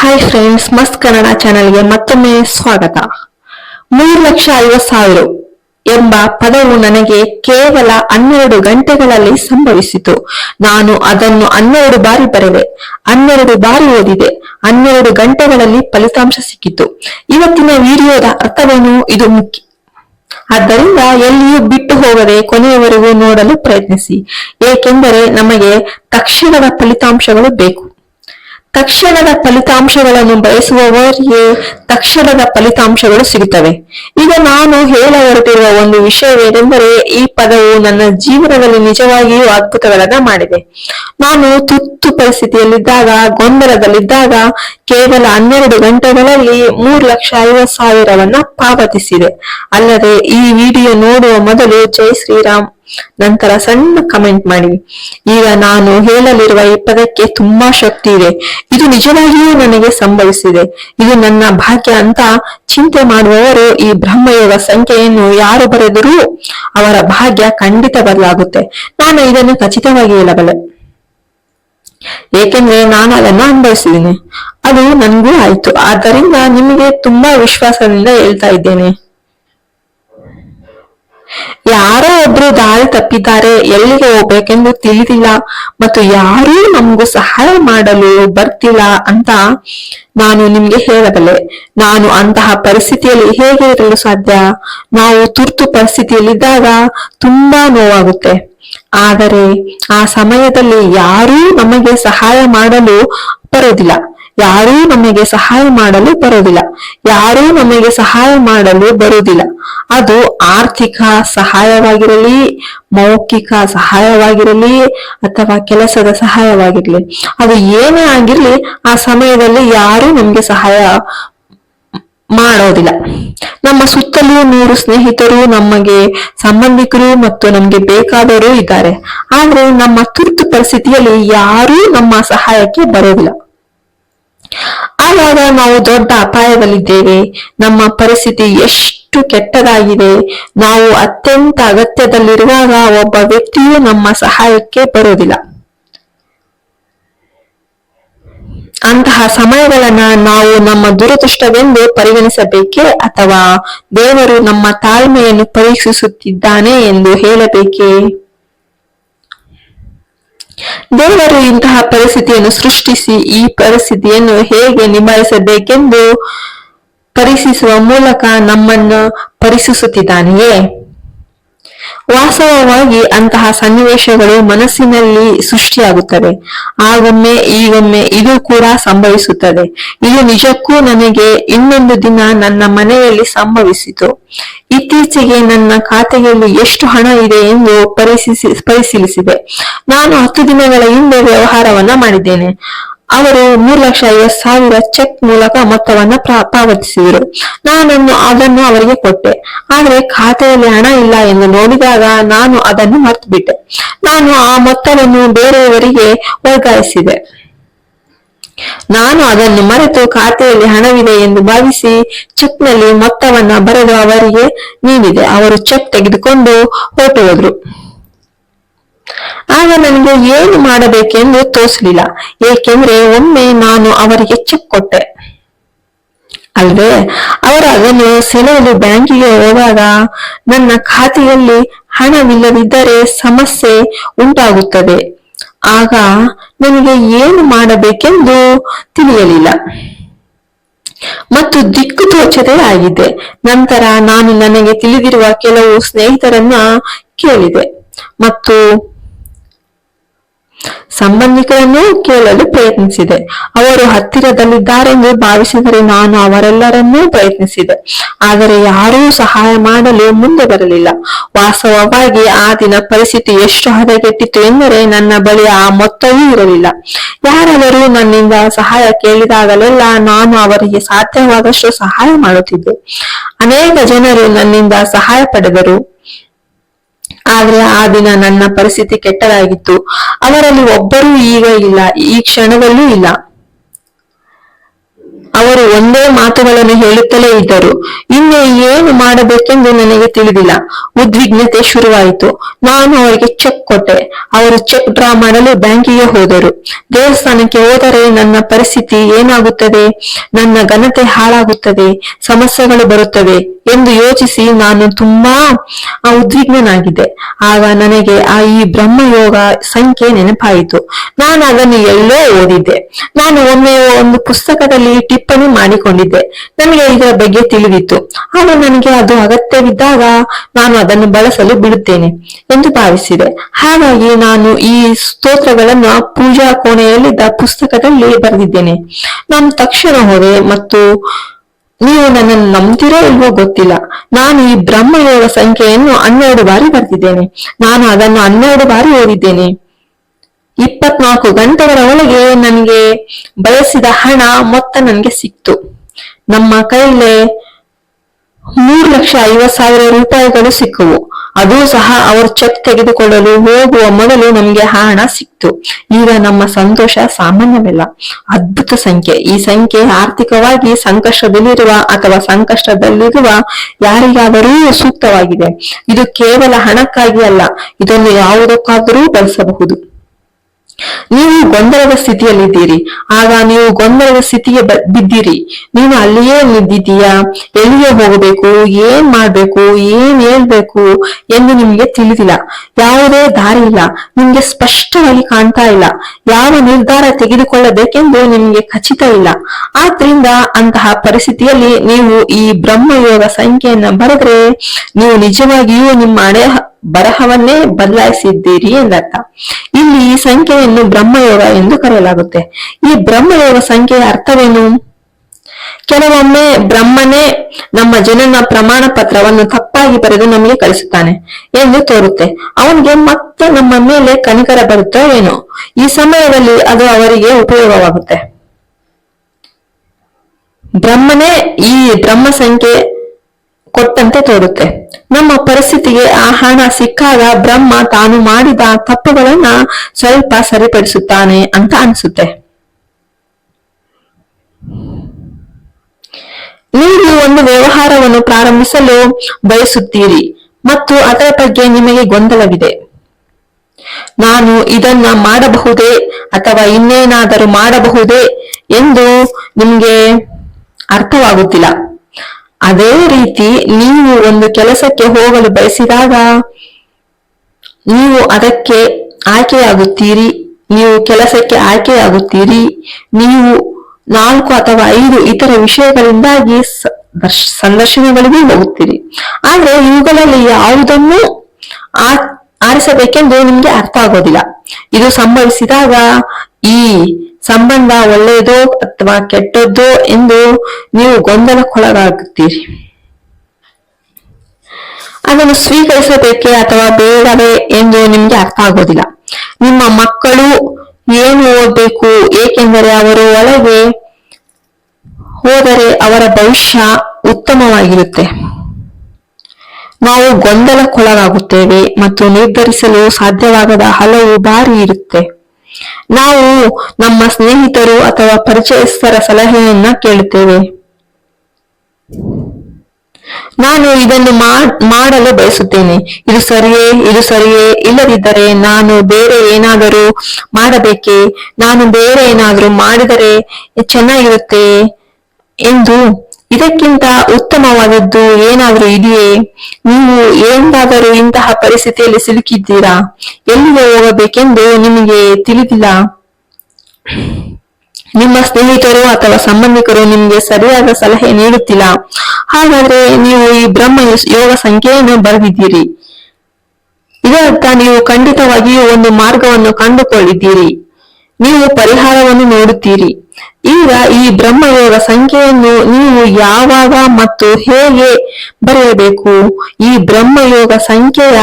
Hi friends ಮಸ್ತ್ ಕನ್ನಡ ಚಾನೆಲ್ಗೆ ಮತ್ತೊಮ್ಮೆ ಸ್ವಾಗತ. ಮೂರು ಲಕ್ಷ ಐವತ್ ಸಾವಿರ ಎಂಬ ಪದವು ನನಗೆ ಕೇವಲ ಹನ್ನೆರಡು ಗಂಟೆಗಳಲ್ಲಿ ಸಂಭವಿಸಿತು. ನಾನು ಅದನ್ನು ಹನ್ನೆರಡು ಬಾರಿ ಬರೆದೆ, ಹನ್ನೆರಡು ಬಾರಿ ಓದಿದೆ, ಹನ್ನೆರಡು ಗಂಟೆಗಳಲ್ಲಿ ಫಲಿತಾಂಶ ಸಿಕ್ಕಿತು. ಇವತ್ತಿನ ವಿಡಿಯೋದ ಅರ್ಥವೇನು? ಇದು ಮುಖ್ಯ. ಆದ್ದರಿಂದ ಎಲ್ಲಿಯೂ ಬಿಟ್ಟು ಹೋಗದೆ ಕೊನೆಯವರೆಗೂ ನೋಡಲು ಪ್ರಯತ್ನಿಸಿ, ಏಕೆಂದರೆ ನಮಗೆ ತಕ್ಷಣದ ಫಲಿತಾಂಶಗಳು ಬೇಕು. ತಕ್ಷಣದ ಫಲಿತಾಂಶಗಳನ್ನು ಬಯಸುವವರಿಗೆ ತಕ್ಷಣದ ಫಲಿತಾಂಶಗಳು ಸಿಗುತ್ತವೆ. ಈಗ ನಾನು ಹೇಳ ಹೊರಟಿರುವ ಒಂದು ವಿಷಯವೇನೆಂದರೆ ಈ ಪದವು ನನ್ನ ಜೀವನದಲ್ಲಿ ನಿಜವಾಗಿಯೂ ಅದ್ಭುತಗಳನ್ನ ಮಾಡಿದೆ. ನಾನು ತುರ್ತು ಪರಿಸ್ಥಿತಿಯಲ್ಲಿದ್ದಾಗ, ಗೊಂದಲದಲ್ಲಿದ್ದಾಗ ಕೇವಲ ಹನ್ನೆರಡು ಗಂಟೆಗಳಲ್ಲಿ ಮೂರು ಲಕ್ಷ ಐವತ್ ಸಾವಿರವನ್ನ ಪಾವತಿಸಿದೆ. ಅಲ್ಲದೆ ಈ ವಿಡಿಯೋ ನೋಡುವ ಮೊದಲು ಜೈ ಶ್ರೀರಾಮ್. ನಂತರ ಸಣ್ಣ ಕಮೆಂಟ್ ಮಾಡಿ. ಈಗ ನಾನು ಹೇಳಲಿರುವ ಈ ಪದಕ್ಕೆ ತುಂಬಾ ಶಕ್ತಿ ಇದೆ. ಇದು ನಿಜವಾಗಿಯೂ ನನಗೆ ಸಂಭವಿಸಿದೆ. ಇದು ನನ್ನ ಭಾಗ್ಯ ಅಂತ ಚಿಂತೆ ಮಾಡುವವರು ಈ ಬ್ರಹ್ಮಯೋಗ ಸಂಖ್ಯೆಯನ್ನು ಯಾರು ಬರೆದರೂ ಅವರ ಭಾಗ್ಯ ಖಂಡಿತ ಬದಲಾಗುತ್ತೆ ನಾನು ಇದನ್ನು ಖಚಿತವಾಗಿ ಹೇಳಬಲ್ಲೆ. ಏಕೆಂದ್ರೆ ನಾನು ಅದನ್ನು ಅನುಭವಿಸಿದ್ದೀನಿ. ಅದು ನನಗೂ ಆಯ್ತು. ಆದ್ದರಿಂದ ನಿಮಗೆ ತುಂಬಾ ವಿಶ್ವಾಸದಿಂದ ಹೇಳ್ತಾ ಇದ್ದೇನೆ. ಯಾರೋ ಒಬ್ರು ದಾರಿ ತಪ್ಪಿದ್ದಾರೆ, ಎಲ್ಲಿಗೆ ಹೋಗ್ಬೇಕೆಂದು ತಿಳಿದಿಲ್ಲ ಮತ್ತು ಯಾರೂ ನಮಗೂ ಸಹಾಯ ಮಾಡಲು ಬರ್ತಿಲ್ಲ ಅಂತ ನಾನು ನಿಮ್ಗೆ ಹೇಳಬಲ್ಲೆ. ನಾನು ಅಂತಹ ಪರಿಸ್ಥಿತಿಯಲ್ಲಿ ಹೇಗೆ ಇರಲು ಸಾಧ್ಯ? ನಾವು ತುರ್ತು ಪರಿಸ್ಥಿತಿಯಲ್ಲಿದ್ದಾಗ ತುಂಬಾ ನೋವಾಗುತ್ತೆ. ಆದರೆ ಆ ಸಮಯದಲ್ಲಿ ಯಾರೂ ನಮಗೆ ಸಹಾಯ ಮಾಡಲು ಬರೋದಿಲ್ಲ ಯಾರೂ ನಮಗೆ ಸಹಾಯ ಮಾಡಲು ಬರೋದಿಲ್ಲ ಯಾರೂ ನಮಗೆ ಸಹಾಯ ಮಾಡಲು ಬರುವುದಿಲ್ಲ. ಅದು ಆರ್ಥಿಕ ಸಹಾಯವಾಗಿರಲಿ, ಮೌಖಿಕ ಸಹಾಯವಾಗಿರಲಿ ಅಥವಾ ಕೆಲಸದ ಸಹಾಯವಾಗಿರಲಿ. ಅದು ಏನೇ ಆಗಿರಲಿ, ಆ ಸಮಯದಲ್ಲಿ ಯಾರೂ ನಮ್ಗೆ ಸಹಾಯ ಮಾಡೋದಿಲ್ಲ. ನಮ್ಮ ಸುತ್ತಲೂ ನೂರು ಸ್ನೇಹಿತರು, ನಮಗೆ ಸಂಬಂಧಿಕರು ಮತ್ತು ನಮ್ಗೆ ಬೇಕಾದವರು ಇದ್ದಾರೆ. ಆದ್ರೆ ನಮ್ಮ ತುರ್ತು ಪರಿಸ್ಥಿತಿಯಲ್ಲಿ ಯಾರೂ ನಮ್ಮ ಸಹಾಯಕ್ಕೆ ಬರೋದಿಲ್ಲ ಆವಾಗ ನಾವು ದೊಡ್ಡ ಅಪಾಯದಲ್ಲಿದ್ದೇವೆ. ನಮ್ಮ ಪರಿಸ್ಥಿತಿ ಎಷ್ಟು ಕೆಟ್ಟದಾಗಿದೆ. ನಾವು ಅತ್ಯಂತ ಅಗತ್ಯದಲ್ಲಿರುವಾಗ ಒಬ್ಬ ವ್ಯಕ್ತಿಯು ನಮ್ಮ ಸಹಾಯಕ್ಕೆ ಬರೋದಿಲ್ಲ ಅಂತಹ ಸಮಯಗಳನ್ನ ನಾವು ನಮ್ಮ ದುರದೃಷ್ಟವೆಂದು ಪರಿಗಣಿಸಬೇಕೆ ಅಥವಾ ದೇವರು ನಮ್ಮ ತಾಳ್ಮೆಯನ್ನು ಪರೀಕ್ಷಿಸುತ್ತಿದ್ದಾನೆ ಎಂದು ಹೇಳಬೇಕೇ? ದೇವರು ಇಂತಹ ಪರಿಸ್ಥಿತಿಯನ್ನು ಸೃಷ್ಟಿಸಿ ಈ ಪರಿಸ್ಥಿತಿಯನ್ನು ಹೇಗೆ ನಿಭಾಯಿಸಬೇಕೆಂದು ಪರೀಕ್ಷಿಸುವ ಮೂಲಕ ನಮ್ಮನ್ನು ಪರೀಕ್ಷಿಸುತ್ತಿದ್ದಾನೆಯೇ ವಾಸ್ತವವಾಗಿ ಅಂತಹ ಸನ್ನಿವೇಶಗಳು ಮನಸ್ಸಿನಲ್ಲಿ ಸೃಷ್ಟಿಯಾಗುತ್ತವೆ. ಆಗೊಮ್ಮೆ ಈಗೊಮ್ಮೆ ಇದು ಕೂಡ ಸಂಭವಿಸುತ್ತದೆ. ಇದು ನಿಜಕ್ಕೂ ನನಗೆ ಇನ್ನೊಂದು ದಿನ ನನ್ನ ಮನೆಯಲ್ಲಿ ಸಂಭವಿಸಿತು. ಇತ್ತೀಚೆಗೆ ನನ್ನ ಖಾತೆಯಲ್ಲಿ ಎಷ್ಟು ಹಣ ಇದೆ ಎಂದು ಪರಿಶೀಲಿಸಿ, ಪರಿಶೀಲಿಸಿದೆ. ನಾನು ಹತ್ತು ದಿನಗಳ ಹಿಂದೆ ವ್ಯವಹಾರವನ್ನ ಮಾಡಿದ್ದೇನೆ. ಅವರು ಮೂರು ಲಕ್ಷ ಐವತ್ ಸಾವಿರ ಚೆಕ್ ಮೂಲಕ ಮೊತ್ತವನ್ನ ಪಾವತಿಸಿದರು. ನಾನನ್ನು ಅದನ್ನು ಅವರಿಗೆ ಕೊಟ್ಟೆ. ಆದ್ರೆ ಖಾತೆಯಲ್ಲಿ ಹಣ ಇಲ್ಲ ಎಂದು ನೋಡಿದಾಗ ನಾನು ಅದನ್ನು ಮರ್ತು ಬಿಟ್ಟೆ ನಾನು ಆ ಮೊತ್ತವನ್ನು ಬೇರೆಯವರಿಗೆ ವರ್ಗಾಯಿಸಿದೆ. ನಾನು ಅದನ್ನು ಮರೆತು ಖಾತೆಯಲ್ಲಿ ಹಣವಿದೆ ಎಂದು ಭಾವಿಸಿ ಚೆಕ್ನಲ್ಲಿ ಮೊತ್ತವನ್ನ ಬರೆದು ಅವರಿಗೆ ನೀಡಿದೆ. ಅವರು ಚೆಕ್ ತೆಗೆದುಕೊಂಡು ಹೊರಟು ಹೋದ್ರು. ಆಗ ನನಗೆ ಏನು ಮಾಡಬೇಕೆಂದು ತೋಚಲಿಲ್ಲ ಏಕೆಂದ್ರೆ ಒಮ್ಮೆ ನಾನು ಅವರಿಗೆ ಚೆಕ್ ಕೊಟ್ಟೆ. ಅಲ್ವೇ ಅವರು ಅದನ್ನು ಸೆಳೆಯಲು ಬ್ಯಾಂಕಿಗೆ ಹೋದಾಗ ನನ್ನ ಖಾತೆಯಲ್ಲಿ ಹಣವಿಲ್ಲದಿದ್ದರೆ ಸಮಸ್ಯೆ ಉಂಟಾಗುತ್ತದೆ. ಆಗ ನನಗೆ ಏನು ಮಾಡಬೇಕೆಂದು ತಿಳಿಯಲಿಲ್ಲ. ಮತ್ತು ದಿಕ್ಕು ತೋಚದೆ ಆಗಿದೆ. ನಂತರ ನಾನು ನನಗೆ ತಿಳಿದಿರುವ ಕೆಲವು ಸ್ನೇಹಿತರನ್ನ ಕೇಳಿದೆ. ಮತ್ತು ಸಂಬಂಧಿಕರನ್ನು ಕೇಳಲು ಪ್ರಯತ್ನಿಸಿದೆ. ಅವರು ಹತ್ತಿರದಲ್ಲಿದ್ದಾರೆಂದು ಭಾವಿಸಿದರೆ ನಾನು ಅವರೆಲ್ಲರನ್ನೂ ಪ್ರಯತ್ನಿಸಿದೆ. ಆದರೆ ಯಾರೂ ಸಹಾಯ ಮಾಡಲು ಮುಂದೆ ಬರಲಿಲ್ಲ. ವಾಸ್ತವವಾಗಿ ಆ ದಿನ ಪರಿಸ್ಥಿತಿ ಎಷ್ಟು ಹದಗೆಟ್ಟಿತ್ತು ಎಂದರೆ ನನ್ನ ಬಳಿ ಆ ಮೊತ್ತವೂ ಇರಲಿಲ್ಲ. ಯಾರಾದರೂ ನನ್ನಿಂದ ಸಹಾಯ ಕೇಳಿದಾಗಲೆಲ್ಲ ನಾನು ಅವರಿಗೆ ಸಾಧ್ಯವಾದಷ್ಟು ಸಹಾಯ ಮಾಡುತ್ತಿದ್ದೆ. ಅನೇಕ ಜನರು ನನ್ನಿಂದ ಸಹಾಯ ಪಡೆದರು. ಆದ್ರೆ ಆ ದಿನ ನನ್ನ ಪರಿಸ್ಥಿತಿ ಕೆಟ್ಟದಾಗಿತ್ತು. ಅವರಲ್ಲಿ ಒಬ್ಬರೂ ಈಗ ಇಲ್ಲ ಈ ಕ್ಷಣದಲ್ಲೂ ಇಲ್ಲ. ಅವರು ಒಂದೇ ಮಾತುಗಳನ್ನು ಹೇಳುತ್ತಲೇ ಇದ್ದರು. ಇನ್ನು ಏನು ಮಾಡಬೇಕೆಂದು ನನಗೆ ತಿಳಿದಿಲ್ಲ. ಉದ್ವಿಗ್ನತೆ ಶುರುವಾಯಿತು. ನಾನು ಅವರಿಗೆ ಚೆಕ್ ಕೊಟ್ಟೆ. ಅವರು ಚೆಕ್ ಡ್ರಾ ಮಾಡಲು ಬ್ಯಾಂಕಿಗೆ ಹೋದರು. ದೇವಸ್ಥಾನಕ್ಕೆ ಹೋದರೆ ನನ್ನ ಪರಿಸ್ಥಿತಿ ಏನಾಗುತ್ತದೆ? ನನ್ನ ಘನತೆ ಹಾಳಾಗುತ್ತದೆ? ಸಮಸ್ಯೆಗಳು ಬರುತ್ತವೆ? ಎಂದು ಯೋಚಿಸಿ ನಾನು ತುಂಬಾ ಉದ್ವಿಗ್ನನಾಗಿದ್ದೆ. ಆಗ ನನಗೆ ಆ ಈ ಬ್ರಹ್ಮಯೋಗ ಸಂಖ್ಯೆ ನೆನಪಾಯಿತು. ನಾನು ಅದನ್ನು ಎಲ್ಲೋ ಓದಿದ್ದೆ. ನಾನು ಒಮ್ಮೆ ಒಂದು ಪುಸ್ತಕದಲ್ಲಿ ಟಿಪ್ಪಣಿ ಮಾಡಿಕೊಂಡಿದ್ದೆ. ನನಗೆ ಇದರ ಬಗ್ಗೆ ತಿಳಿದಿತ್ತು. ಆಗ ನನಗೆ ಅದು ಅಗತ್ಯವಿದ್ದಾಗ ನಾನು ಅದನ್ನು ಬಳಸಲು ಬಿಡುತ್ತೇನೆ ಎಂದು ಭಾವಿಸಿದೆ. ಹಾಗಾಗಿ ನಾನು ಈ ಸ್ತೋತ್ರಗಳನ್ನು ಪೂಜಾ ಕೋಣೆಯಲ್ಲಿದ್ದ ಪುಸ್ತಕದಲ್ಲಿ ಬರೆದಿದ್ದೇನೆ. ನಾನು ತಕ್ಷಣ ಹೋದೆ ಮತ್ತು ನೀವು ನನ್ನನ್ನು ನಂಬ್ತಿರೋ ಇಲ್ವೋ ಗೊತ್ತಿಲ್ಲ. ನಾನು ಈ ಬ್ರಹ್ಮಯೋಗ ಸಂಖ್ಯೆಯನ್ನು ಹನ್ನೆರಡು ಬಾರಿ ಬರೆದಿದ್ದೇನೆ. ನಾನು ಅದನ್ನು ಹನ್ನೆರಡು ಬಾರಿ ಓದಿದ್ದೇನೆ. ಇಪ್ಪತ್ನಾಲ್ಕು ಗಂಟೆಗಳ ಒಳಗೆ ನನಗೆ ಬಯಸಿದ ಹಣ ಮೊತ್ತ ನನಗೆ ಸಿಕ್ತು. ನಮ್ಮ ಕೈಲೇ ಮೂರು ಲಕ್ಷ ಐವತ್ ಸಾವಿರ ರೂಪಾಯಿಗಳು ಸಿಕ್ಕವು. ಅದು ಸಹ ಅವರ ಚೆಕ್ ತೆಗೆದುಕೊಳ್ಳಲು ಹೋಗುವ ಮೊದಲು ನಮ್ಗೆ ಹಣ ಸಿಕ್ತು. ಈಗ ನಮ್ಮ ಸಂತೋಷ ಸಾಮಾನ್ಯವಿಲ್ಲ. ಅದ್ಭುತ ಸಂಖ್ಯೆ. ಈ ಸಂಖ್ಯೆ ಆರ್ಥಿಕವಾಗಿ ಸಂಕಷ್ಟದಲ್ಲಿರುವ ಅಥವಾ ಸಂಕಷ್ಟದಲ್ಲಿರುವ ಯಾರಿಗಾದರೂ ಸೂಕ್ತವಾಗಿದೆ. ಇದು ಕೇವಲ ಹಣಕ್ಕಾಗಿ ಅಲ್ಲ, ಇದನ್ನು ಯಾವುದಕ್ಕಾದರೂ ಬಳಸಬಹುದು. ನೀವು ಗೊಂದಲದ ಸ್ಥಿತಿಯಲ್ಲಿದ್ದೀರಿ. ಆಗ ನೀವು ಗೊಂದಲದ ಸ್ಥಿತಿಗೆ ಬಿದ್ದೀರಿ. ನೀವು ಅಲ್ಲಿಯೇ ನಿಂತಿದ್ದೀಯಾ? ಎಲ್ಲಿಗೆ ಹೋಗಬೇಕು? ಏನ್ ಮಾಡ್ಬೇಕು? ಏನ್ ಹೇಳ್ಬೇಕು ಎಂದು ನಿಮಗೆ ತಿಳಿದಿಲ್ಲ. ಯಾವುದೇ ದಾರಿ ಇಲ್ಲ. ನಿಮ್ಗೆ ಸ್ಪಷ್ಟವಾಗಿ ಕಾಣ್ತಾ ಇಲ್ಲ. ಯಾವ ನಿರ್ಧಾರ ತೆಗೆದುಕೊಳ್ಳಬೇಕೆಂದು ನಿಮಗೆ ಖಚಿತ ಇಲ್ಲ. ಆದ್ರಿಂದ ಅಂತಹ ಪರಿಸ್ಥಿತಿಯಲ್ಲಿ ನೀವು ಈ ಬ್ರಹ್ಮಯೋಗ ಸಂಖ್ಯೆಯನ್ನ ಬರೆದ್ರೆ ನೀವು ನಿಜವಾಗಿಯೂ ನಿಮ್ಮ ಹಣೆ ಬರಹವನ್ನೇ ಬದಲಾಯಿಸಿದ್ದೀರಿ ಎಂದರ್ಥ. ಇಲ್ಲಿ ಈ ಸಂಖ್ಯೆಯನ್ನು ಬ್ರಹ್ಮಯೋಗ ಎಂದು ಕರೆಯಲಾಗುತ್ತೆ. ಈ ಬ್ರಹ್ಮಯೋಗ ಸಂಖ್ಯೆಯ ಅರ್ಥವೇನು? ಕೆಲವೊಮ್ಮೆ ಬ್ರಹ್ಮನೇ ನಮ್ಮ ಜನನ ಪ್ರಮಾಣ ಪತ್ರವನ್ನು ತಪ್ಪಾಗಿ ಬರೆದು ನಮಗೆ ಕಳಿಸುತ್ತಾನೆ ಎಂದು ತೋರುತ್ತೆ. ಅವನಿಗೆ ಮತ್ತೆ ನಮ್ಮ ಮೇಲೆ ಕನಿಕರ ಬರುತ್ತೋ ಏನೋ. ಈ ಸಮಯದಲ್ಲಿ ಅದು ಅವರಿಗೆ ಉಪಯೋಗವಾಗುತ್ತೆ. ಬ್ರಹ್ಮನೇ ಈ ಬ್ರಹ್ಮ ಸಂಖ್ಯೆ ಕೊಟ್ಟಂತೆ ತೋರುತ್ತೆ. ನಮ್ಮ ಪರಿಸ್ಥಿತಿಗೆ ಆ ಹಣ ಸಿಕ್ಕಾಗ ಬ್ರಹ್ಮ ತಾನು ಮಾಡಿದ ತಪ್ಪುಗಳನ್ನ ಸ್ವಲ್ಪ ಸರಿಪಡಿಸುತ್ತಾನೆ ಅಂತ ಅನಿಸುತ್ತೆ. ನೀವು ಒಂದು ವ್ಯವಹಾರವನ್ನು ಪ್ರಾರಂಭಿಸಲು ಬಯಸುತ್ತೀರಿ ಮತ್ತು ಅದರ ಬಗ್ಗೆ ನಿಮಗೆ ಗೊಂದಲವಿದೆ. ನಾನು ಇದನ್ನ ಮಾಡಬಹುದೇ ಅಥವಾ ಇನ್ನೇನಾದರೂ ಮಾಡಬಹುದೇ ಎಂದು ನಿಮಗೆ ಅರ್ಥವಾಗುತ್ತಿಲ್ಲ. ಅದೇ ರೀತಿ ನೀವು ಒಂದು ಕೆಲಸಕ್ಕೆ ಹೋಗಲು ಬಯಸಿದಾಗ ನೀವು ಅದಕ್ಕೆ ಆಯ್ಕೆಯಾಗುತ್ತೀರಿ, ನೀವು ಕೆಲಸಕ್ಕೆ ಆಯ್ಕೆಯಾಗುತ್ತೀರಿ, ನೀವು ನಾಲ್ಕು ಅಥವಾ ಐದು ಇತರ ವಿಷಯಗಳಿಂದಾಗಿ ಸಂದರ್ಶನಗಳಿಗೂ ಹೋಗುತ್ತೀರಿ. ಆದ್ರೆ ಇವುಗಳಲ್ಲಿ ಯಾವುದನ್ನು ಆ- ಆರಿಸಬೇಕೆಂದು ನಿಮ್ಗೆ ಅರ್ಥ ಆಗೋದಿಲ್ಲ. ಇದು ಸಂಭವಿಸಿದಾಗ ಈ ಸಂಬಂಧ ಒಳ್ಳೆಯದೋ ಅಥವಾ ಕೆಟ್ಟದ್ದೋ ಎಂದು ನೀವು ಗೊಂದಲಕ್ಕೊಳಗಾಗುತ್ತೀರಿ. ಅದನ್ನು ಸ್ವೀಕರಿಸಬೇಕೆ ಅಥವಾ ಬೇಡವೇ ಎಂದು ನಿಮ್ಗೆ ಅರ್ಥ ಆಗೋದಿಲ್ಲ ನಿಮ್ಮ ಮಕ್ಕಳು ಏನು ಓದಬೇಕು? ಏಕೆಂದರೆ ಅವರು ಒಳಗೆ ಹೋದರೆ ಅವರ ಭವಿಷ್ಯ ಉತ್ತಮವಾಗಿರುತ್ತೆ. ನಾವು ಗೊಂದಲಕ್ಕೊಳಗಾಗುತ್ತೇವೆ ಮತ್ತು ನಿರ್ಧರಿಸಲು ಸಾಧ್ಯವಾಗದ ಹಲವು ಬಾರಿ ಇರುತ್ತೆ. ನಾವು ನಮ್ಮ ಸ್ನೇಹಿತರು ಅಥವಾ ಪರಿಚಯಸ್ಥರ ಸಲಹೆಯನ್ನ ಕೇಳುತ್ತೇವೆ. ನಾನು ಇದನ್ನು ಮಾಡ್- ಮಾಡಲು ಬಯಸುತ್ತೇನೆ. ಇದು ಸರಿಯೇ ಇದು ಸರಿಯೇ, ಇಲ್ಲದಿದ್ದರೆ ನಾನು ಬೇರೆ ಏನಾದರೂ ಮಾಡಬೇಕೇ? ನಾನು ಬೇರೆ ಏನಾದರೂ ಮಾಡಿದರೆ ಚೆನ್ನಾಗಿರುತ್ತೆ ಎಂದು ಇದಕ್ಕಿಂತ ಉತ್ತಮವಾದದ್ದು ಏನಾದರೂ ಇದೆಯೇ? ನೀವು ಎಂದಾದರೂ ಇಂತಹ ಪರಿಸ್ಥಿತಿಯಲ್ಲಿ ಸಿಲುಕಿದ್ದೀರಾ? ಎಲ್ಲಿಗೆ ಹೋಗಬೇಕೆಂದು ನಿಮಗೆ ತಿಳಿದಿಲ್ಲ. ನಿಮ್ಮ ಸ್ನೇಹಿತರು ಅಥವಾ ಸಂಬಂಧಿಕರು ನಿಮಗೆ ಸರಿಯಾದ ಸಲಹೆ ನೀಡುತ್ತಿಲ್ಲ. ಹಾಗಾದ್ರೆ ನೀವು ಈ ಬ್ರಹ್ಮ ಯೋಗ ಸಂಖ್ಯೆಯನ್ನು ಬರೆದಿದ್ದೀರಿ. ಇದರರ್ಥ ನೀವು ಖಂಡಿತವಾಗಿಯೂ ಒಂದು ಮಾರ್ಗವನ್ನು ಕಂಡುಕೊಂಡಿದ್ದೀರಿ ನೀವು ಪರಿಹಾರವನ್ನು ನೋಡುತ್ತೀರಿ. ಈಗ ಈ ಬ್ರಹ್ಮಯೋಗ ಸಂಖ್ಯೆಯನ್ನು ನೀವು ಯಾವಾಗ ಮತ್ತು ಹೇಗೆ ಬರೆಯಬೇಕು? ಈ ಬ್ರಹ್ಮಯೋಗ ಸಂಖ್ಯೆಯ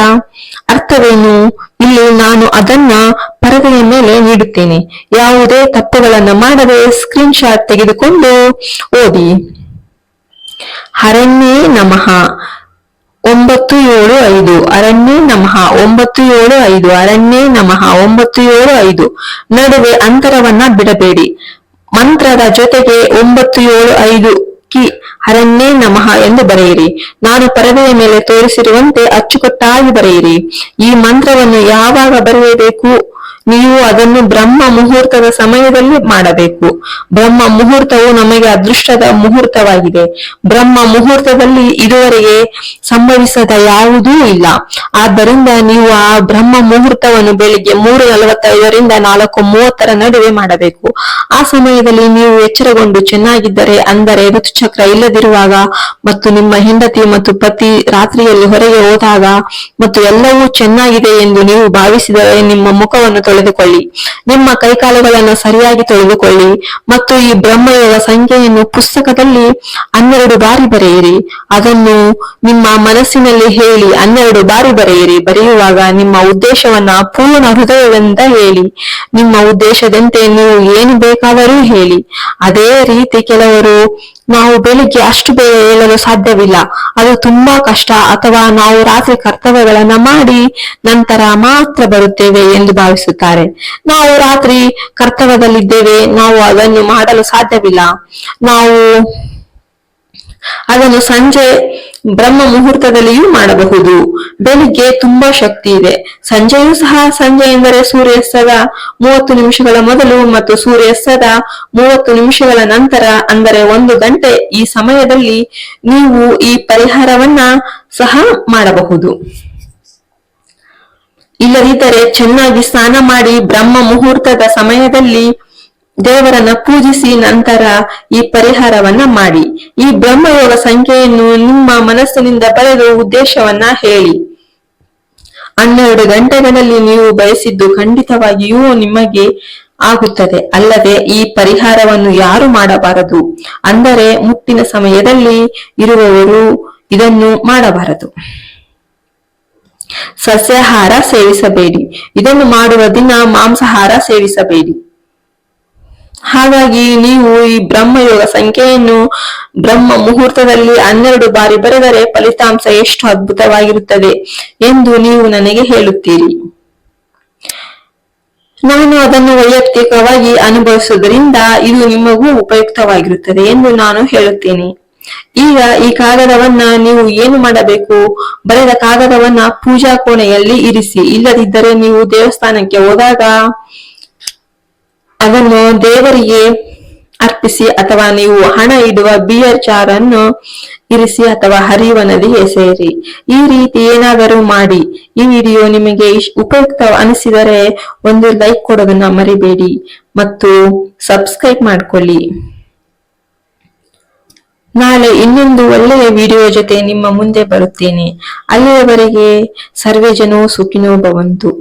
ಅರ್ಥವೇನು? ಇಲ್ಲಿ ನಾನು ಅದನ್ನ ಪರದೆಯ ಮೇಲೆ ನೀಡುತ್ತೇನೆ. ಯಾವುದೇ ತಪ್ಪುಗಳನ್ನು ಮಾಡದೆ ಸ್ಕ್ರೀನ್ ಶಾಟ್ ತೆಗೆದುಕೊಂಡು ಓದಿ. ಹರಣ್ಯೇ ನಮಃ. ಒಂಬತ್ತು ಏಳು ಐದು. ಅರಣ್ಯೇ ನಮಃ. ಒಂಬತ್ತು ಏಳು ಐದು. ಅರಣ್ಯೇ ನಮಃ. ಒಂಬತ್ತು ಏಳು ಐದು. ನಡುವೆ ಅಂತರವನ್ನ ಬಿಡಬೇಡಿ. ಮಂತ್ರದ ಜೊತೆಗೆ ಒಂಬತ್ತು ಏಳು ಐದು ಕಿ ಹರನ್ನೇ ನಮಃ ಎಂದು ಬರೆಯಿರಿ. ನಾನು ಪರದೆಯ ಮೇಲೆ ತೋರಿಸಿರುವಂತೆ ಅಚ್ಚುಕಟ್ಟಾಗಿ ಬರೆಯಿರಿ. ಈ ಮಂತ್ರವನ್ನು ಯಾವಾಗ ಬರೆಯಬೇಕು? ನೀವು ಅದನ್ನು ಬ್ರಹ್ಮ ಮುಹೂರ್ತದ ಸಮಯದಲ್ಲಿ ಮಾಡಬೇಕು. ಬ್ರಹ್ಮ ಮುಹೂರ್ತವು ನಮಗೆ ಅದೃಷ್ಟದ ಮುಹೂರ್ತವಾಗಿದೆ. ಬ್ರಹ್ಮ ಮುಹೂರ್ತದಲ್ಲಿ ಇದುವರೆಗೆ ಸಂಭವಿಸದ ಯಾವುದೂ ಇಲ್ಲ. ಆದ್ದರಿಂದ ನೀವು ಆ ಬ್ರಹ್ಮ ಮುಹೂರ್ತವನ್ನು ಬೆಳಿಗ್ಗೆ ಮೂರು ನಲವತ್ತೈದರಿಂದ ನಾಲ್ಕು ಮೂವತ್ತರ ನಡುವೆ ಮಾಡಬೇಕು. ಆ ಸಮಯದಲ್ಲಿ ನೀವು ಎಚ್ಚರಗೊಂಡು ಚೆನ್ನಾಗಿದ್ದರೆ, ಅಂದರೆ ಋತುಚಕ್ರ ಇಲ್ಲದಿರುವಾಗ ಮತ್ತು ನಿಮ್ಮ ಹೆಂಡತಿ ಮತ್ತು ಪತಿ ರಾತ್ರಿಯಲ್ಲಿ ಹೊರಗೆ ಹೋದಾಗ ಮತ್ತು ಎಲ್ಲವೂ ಚೆನ್ನಾಗಿದೆ ಎಂದು ನೀವು ಭಾವಿಸಿದರೆ ನಿಮ್ಮ ಮುಖವನ್ನು ತೊಳೆದುಕೊಳ್ಳಿ ನಿಮ್ಮ ಕೈಕಾಲುಗಳನ್ನು ಸರಿಯಾಗಿ ತೊಳೆದುಕೊಳ್ಳಿ ಮತ್ತು ಈ ಬ್ರಹ್ಮಯೋಗ ಸಂಖ್ಯೆಯನ್ನು ಪುಸ್ತಕದಲ್ಲಿ ಹನ್ನೆರಡು ಬಾರಿ ಬರೆಯಿರಿ. ಅದನ್ನು ನಿಮ್ಮ ಮನಸ್ಸಿನಲ್ಲಿ ಹೇಳಿ ಹನ್ನೆರಡು ಬಾರಿ ಬರೆಯಿರಿ. ಬರೆಯುವಾಗ ನಿಮ್ಮ ಉದ್ದೇಶವನ್ನ ಪೂರ್ಣ ಹೃದಯದಿಂದ ಹೇಳಿ. ನಿಮ್ಮ ಉದ್ದೇಶದಂತೆ ನೀವು ಏನು ಬೇಕಾದರೂ ಹೇಳಿ. ಅದೇ ರೀತಿ ಕೆಲವರು ನಾವು ಬೆಳಿಗ್ಗೆ ಅಷ್ಟು ಬೇಗ ಏಳಲು ಸಾಧ್ಯವಿಲ್ಲ. ಅದು ತುಂಬಾ ಕಷ್ಟ. ಅಥವಾ ನಾವು ರಾತ್ರಿ ಕರ್ತವ್ಯಗಳನ್ನ ಮಾಡಿ ನಂತರ ಮಾತ್ರ ಬರುತ್ತೇವೆ ಎಂದು ಭಾವಿಸುತ್ತಾರೆ. ನಾವು ರಾತ್ರಿ ಕರ್ತವ್ಯದಲ್ಲಿದ್ದೇವೆ. ನಾವು ಅದನ್ನು ಮಾಡಲು ಸಾಧ್ಯವಿಲ್ಲ. ನಾವು ಅದನ್ನು ಸಂಜೆ ಬ್ರಹ್ಮ ಮುಹೂರ್ತದಲ್ಲಿಯೂ ಮಾಡಬಹುದು. ಬೆಳಿಗ್ಗೆ ತುಂಬಾ ಶಕ್ತಿ ಇದೆ. ಸಂಜೆಯೂ ಸಹ, ಸಂಜೆ ಎಂದರೆ ಸೂರ್ಯಾಸ್ತದ ಮೂವತ್ತು ನಿಮಿಷಗಳ ಮೊದಲು ಮತ್ತು ಸೂರ್ಯಾಸ್ತದ ಮೂವತ್ತು ನಿಮಿಷಗಳ ನಂತರ, ಅಂದರೆ ಒಂದು ಗಂಟೆ ಈ ಸಮಯದಲ್ಲಿ ನೀವು ಈ ಪರಿಹಾರವನ್ನ ಸಹ ಮಾಡಬಹುದು. ಇಲ್ಲದಿದ್ದರೆ ಚೆನ್ನಾಗಿ ಸ್ನಾನ ಮಾಡಿ ಬ್ರಹ್ಮ ಮುಹೂರ್ತದ ಸಮಯದಲ್ಲಿ ದೇವರನ್ನ ಪೂಜಿಸಿ ನಂತರ ಈ ಪರಿಹಾರವನ್ನ ಮಾಡಿ. ಈ ಬ್ರಹ್ಮಯೋಗ ಸಂಖ್ಯೆಯನ್ನು ನಿಮ್ಮ ಮನಸ್ಸಿನಿಂದ ಬರೆದು ಉದ್ದೇಶವನ್ನ ಹೇಳಿ. ಹನ್ನೆರಡು ಗಂಟೆಗಳಲ್ಲಿ ನೀವು ಬಯಸಿದ್ದು ಖಂಡಿತವಾಗಿಯೂ ನಿಮಗೆ ಆಗುತ್ತದೆ. ಅಲ್ಲದೆ ಈ ಪರಿಹಾರವನ್ನು ಯಾರು ಮಾಡಬಾರದು? ಅಂದರೆ ಮುಟ್ಟಿನ ಸಮಯದಲ್ಲಿ ಇರುವವರು ಇದನ್ನು ಮಾಡಬಾರದು. ಸಸ್ಯಾಹಾರ ಸೇವಿಸಬೇಡಿ. ಇದನ್ನು ಮಾಡುವ ದಿನ ಮಾಂಸಾಹಾರ ಸೇವಿಸಬೇಡಿ. ಹಾಗಾಗಿ ನೀವು ಈ ಬ್ರಹ್ಮಯೋಗ ಸಂಖ್ಯೆಯನ್ನು ಬ್ರಹ್ಮ ಮುಹೂರ್ತದಲ್ಲಿ ಹನ್ನೆರಡು ಬಾರಿ ಬರೆದರೆ ಫಲಿತಾಂಶ ಎಷ್ಟು ಅದ್ಭುತವಾಗಿರುತ್ತದೆ ಎಂದು ನೀವು ನನಗೆ ಹೇಳುತ್ತೀರಿ. ನಾನು ಅದನ್ನು ವೈಯಕ್ತಿಕವಾಗಿ ಅನುಭವಿಸುವುದರಿಂದ ಇದು ನಿಮಗೂ ಉಪಯುಕ್ತವಾಗಿರುತ್ತದೆ ಎಂದು ನಾನು ಹೇಳುತ್ತೇನೆ. ಈಗ ಈ ಕಾಗದವನ್ನ ನೀವು ಏನು ಮಾಡಬೇಕು? ಬರೆದ ಕಾಗದವನ್ನ ಪೂಜಾ ಕೋಣೆಯಲ್ಲಿ ಇರಿಸಿ. ಇಲ್ಲದಿದ್ದರೆ ನೀವು ದೇವಸ್ಥಾನಕ್ಕೆ ಹೋದಾಗ ಅದನ್ನು ದೇವರಿಗೆ ಅರ್ಪಿಸಿ ಅಥವಾ ನೀವು ಹಣ ಇಡುವ ಬಿಯರ್ ಅನ್ನು ಇರಿಸಿ ಅಥವಾ ಹರಿಯುವ ನದಿಗೆ ಸೇರಿ. ಈ ರೀತಿ ಏನಾದರೂ ಮಾಡಿ. ಈ ವಿಡಿಯೋ ನಿಮಗೆ ಉಪಯುಕ್ತ ಅನಿಸಿದರೆ ಒಂದು ಲೈಕ್ ಕೊಡೋದನ್ನ ಮರಿಬೇಡಿ ಮತ್ತು ಸಬ್ಸ್ಕ್ರೈಬ್ ಮಾಡ್ಕೊಳ್ಳಿ. ನಾಳೆ ಇನ್ನೊಂದು ಒಳ್ಳೆಯ ವಿಡಿಯೋ ಜೊತೆ ನಿಮ್ಮ ಮುಂದೆ ಬರುತ್ತೇನೆ. ಅಲ್ಲಿಯವರೆಗೆ ಸರ್ವೇ ಜನೋ ಸುಖಿನೋ ಭವಂತು.